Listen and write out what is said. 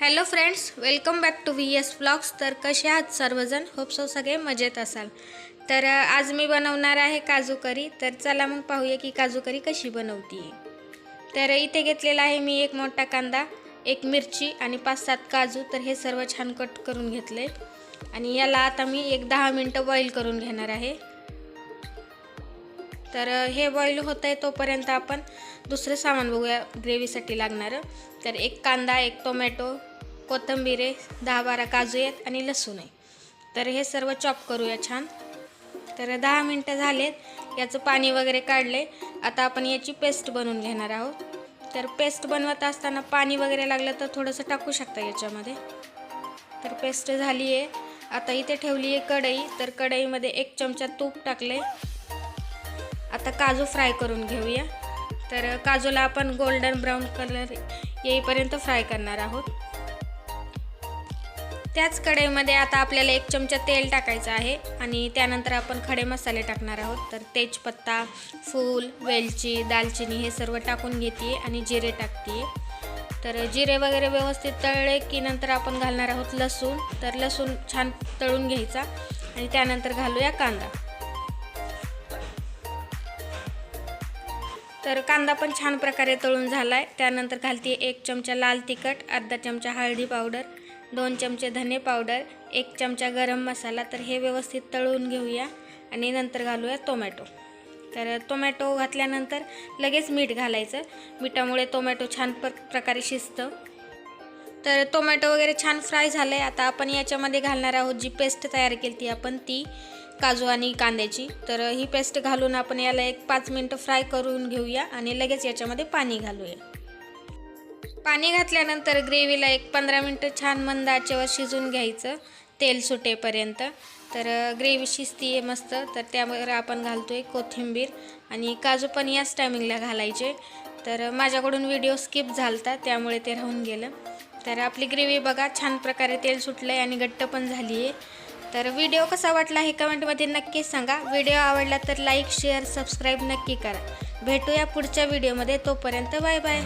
Hello friends welcome back to V S blogs तर कसे आहात सर्वजण? होपसो सगळे मजेत असाल. तर आज मी बनवणार आहे काजू करी. तर चला मग पाहूया की काजू करी कशी बनवती तर इथे घेतलेला आहे मी एक मोठा कांदा एक मिरची आणि पाच सात काजू. तर हे सर्व छान कट करून घेतले आणि याला आता मी एक दहा मिनटं बॉईल करून घेणार आहे. तर हे बॉईल होत आहे तोपर्यंत आपण दुसरं सामान बघूया ग्रेव्हीसाठी लागणारं. तर एक कांदा एक टोमॅटो कोथिंबीर आहे दहा बारा काजू आहेत आणि लसूण आहे. तर हे सर्व चॉप करूया छान. तर दहा मिनटं झालेत. याचं पाणी वगैरे काढले आता आपण याची पेस्ट बनवून घेणार आहोत. तर पेस्ट बनवत असताना पाणी वगैरे लागलं तर थोडंसं टाकू शकता याच्यामध्ये. तर पेस्ट झाली आहे आता इथे ठेवली आहे कढई. तर कढईमध्ये एक चमचा तूप टाकले आता काजू फ्राय करून घेऊया. तर काजूला आपण गोल्डन ब्राऊन कलर येईपर्यंत फ्राय करणार आहोत. त्याच कढईमध्ये आता आपल्याला एक चमचा तेल टाकायचं आहे आणि त्यानंतर आपण खडे मसाले टाकणार आहोत. तर तेजपत्ता फूल वेलची दालचिनी हे सर्व टाकून घेते आणि जिरे टाकते तर जिरे वगैरे व्यवस्थित तळले की नंतर आपण घालणार आहोत लसूण. तर लसूण छान तळून घ्यायचा आणि त्यानंतर घालूया कांदा. तर कांदा पण छान प्रकारे तळून झाला आहे त्यानंतर घालते एक चमचा लाल तिखट अर्धा चमचा हळदी पावडर दोन चमचे धने पावडर एक चमचा गरम मसाला. तर हे व्यवस्थित तळून घेऊया आणि नंतर घालूया टोमॅटो. तर टोमॅटो घातल्यानंतर लगेच मीठ घालायचं. मिठामुळे टोमॅटो छान प्र प्रकारे शिजतं. तर टोमॅटो वगैरे छान फ्राय झालं आहे आता आपण याच्यामध्ये घालणार आहोत जी पेस्ट तयार केली ती आपण ती. काजू आणि कांद्याची. तर ही पेस्ट घालून आपण याला एक पाच मिनटं फ्राय करून घेऊया आणि लगेच याच्यामध्ये पाणी घालूया. पाणी घातल्यानंतर ग्रेव्हीला एक पंधरा मिनटं छान मंद आचेवर शिजून घ्यायचं तेल सुटेपर्यंत. तर ग्रेव्ही शिजती आहे मस्त. तर त्यावर आपण घालतो आहे कोथिंबीर आणि काजू पण याच टायमिंगला घालायचे. तर माझ्याकडून व्हिडिओ स्किप झालता त्यामुळे ते राहून गेलं. तर आपली ग्रेव्ही बघा छान प्रकारे तेल सुटलं आहे आणि घट्ट पण झाली आहे तर व्हिडिओ कसा वाटला हे कमेंटमध्ये नक्कीच सांगा. व्हिडिओ आवडला तर लाईक शेअर सबस्क्राईब नक्की करा. भेटूया पुढच्या व्हिडिओमध्ये. तोपर्यंत बाय बाय.